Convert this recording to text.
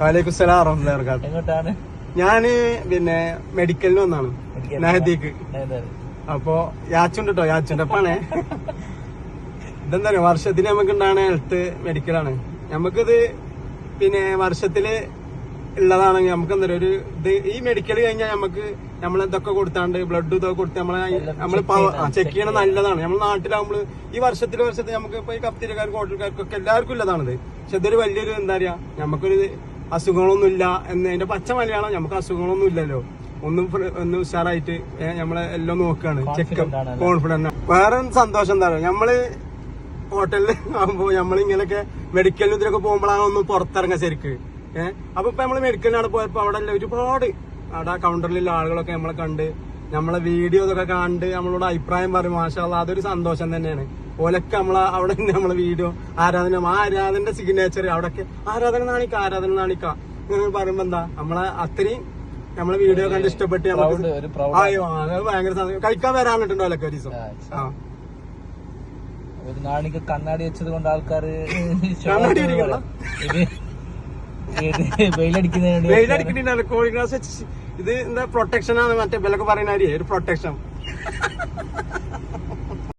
വാലേക്കും സലാം വറഹ്മത്തുള്ളാഹി എങ്ങോട്ടാണ്? ഞാൻ പിന്നെ മെഡിക്കലിന് വന്നാണ്. നഹദീക്ക്? അപ്പൊ യാച്ചുണ്ട് കേട്ടോ യാച്ചുണ്ട് അപ്പാണേ ഇതെന്താ വർഷത്തിന് വർഷത്തിൽ നമുക്ക് ഉണ്ടാകുന്ന ഹെൽത്ത് മെഡിക്കലാണ് നമുക്കിത് പിന്നെ വർഷത്തിൽ ഉള്ളതാണെങ്കിൽ നമുക്ക് എന്താ ഒരു ഇത് ഈ മെഡിക്കൽ കഴിഞ്ഞാൽ നമുക്ക് നമ്മൾ ഇതൊക്കെ കൊടുത്താണ്ട് ബ്ലഡ് ഇതൊക്കെ കൊടുത്ത് നമ്മളെ നമ്മൾ ചെക്ക് ചെയ്യണത് നല്ലതാണ്. നമ്മൾ നാട്ടിലാവുമ്പോൾ ഈ വർഷത്തിൽ വർഷത്തിൽ നമുക്ക് ഇപ്പൊ ഈ കപ്തിരക്കാർക്ക് ഹോട്ടൽക്കാർക്കൊക്കെ എല്ലാവർക്കും ഉള്ളതാണിത് പക്ഷെ ഇതൊരു വലിയൊരു എന്താ പറയാ നമുക്കൊരു അസുഖങ്ങളൊന്നും ഇല്ല എന്ന് അതിന്റെ പച്ച മലയാളം നമുക്ക് അസുഖങ്ങളൊന്നും ഇല്ലല്ലോ ഒന്നും ഒന്ന് ഉഷാറായിട്ട് നമ്മളെ എല്ലാം നോക്കുകയാണ് ചെക്കപ്പ് ആണല്ലോ. വേറെ സന്തോഷം എന്താ പറയുക നമ്മൾ ഹോട്ടലിൽ ആകുമ്പോ നമ്മളിങ്ങനെയൊക്കെ മെഡിക്കൽ ഇതിലൊക്കെ പോകുമ്പോഴാണ് ഒന്ന് പുറത്തിറങ്ങാൻ ശരിക്ക്. ഏഹ് അപ്പൊ ഇപ്പൊ നമ്മൾ മെഡിക്കലിനാണ് പോയപ്പോ അവിടെ എല്ലാം ഒരുപാട് അവിടെ കൗണ്ടറിലുള്ള ആളുകളൊക്കെ നമ്മളെ കണ്ട് നമ്മളെ വീഡിയോ ഇതൊക്കെ കണ്ട് നമ്മളോട് അഭിപ്രായം പറയും. മാഷാ അതൊരു സന്തോഷം തന്നെയാണ്. ഓലൊക്കെ നമ്മളെ അവിടെ തന്നെ നമ്മളെ വീഡിയോ ആരാധന ആ ആരാധന്റെ സിഗ്നേച്ചർ അവിടെയൊക്കെ ആരാധന നാണിക്ക ആരാധന നാണിക്ക ഇങ്ങനെ പറയുമ്പോ എന്താ? നമ്മളെ അത്രയും നമ്മളെ വീഡിയോ കണ്ട് ഇഷ്ടപ്പെട്ട് നമുക്ക്. ആയോ അത് ഭയങ്കര സന്തോഷം. കഴിക്കാൻ വരാനിട്ടുണ്ടോ അല്ലൊക്കെ ഒരു ദിവസം? ആ, ഒരു നാണിക്ക് കണ്ണാടി വെച്ചത് കൊണ്ട് ആൾക്കാര് വെയിലടിക്കുന്നതിന് കോഴി ഗ്ലാസ് വെച്ച് ഇത് എന്താ പ്രൊട്ടക്ഷൻ ആണ് മറ്റേ ബലൊക്കെ പറയുന്ന ഒരു പ്രൊട്ടക്ഷൻ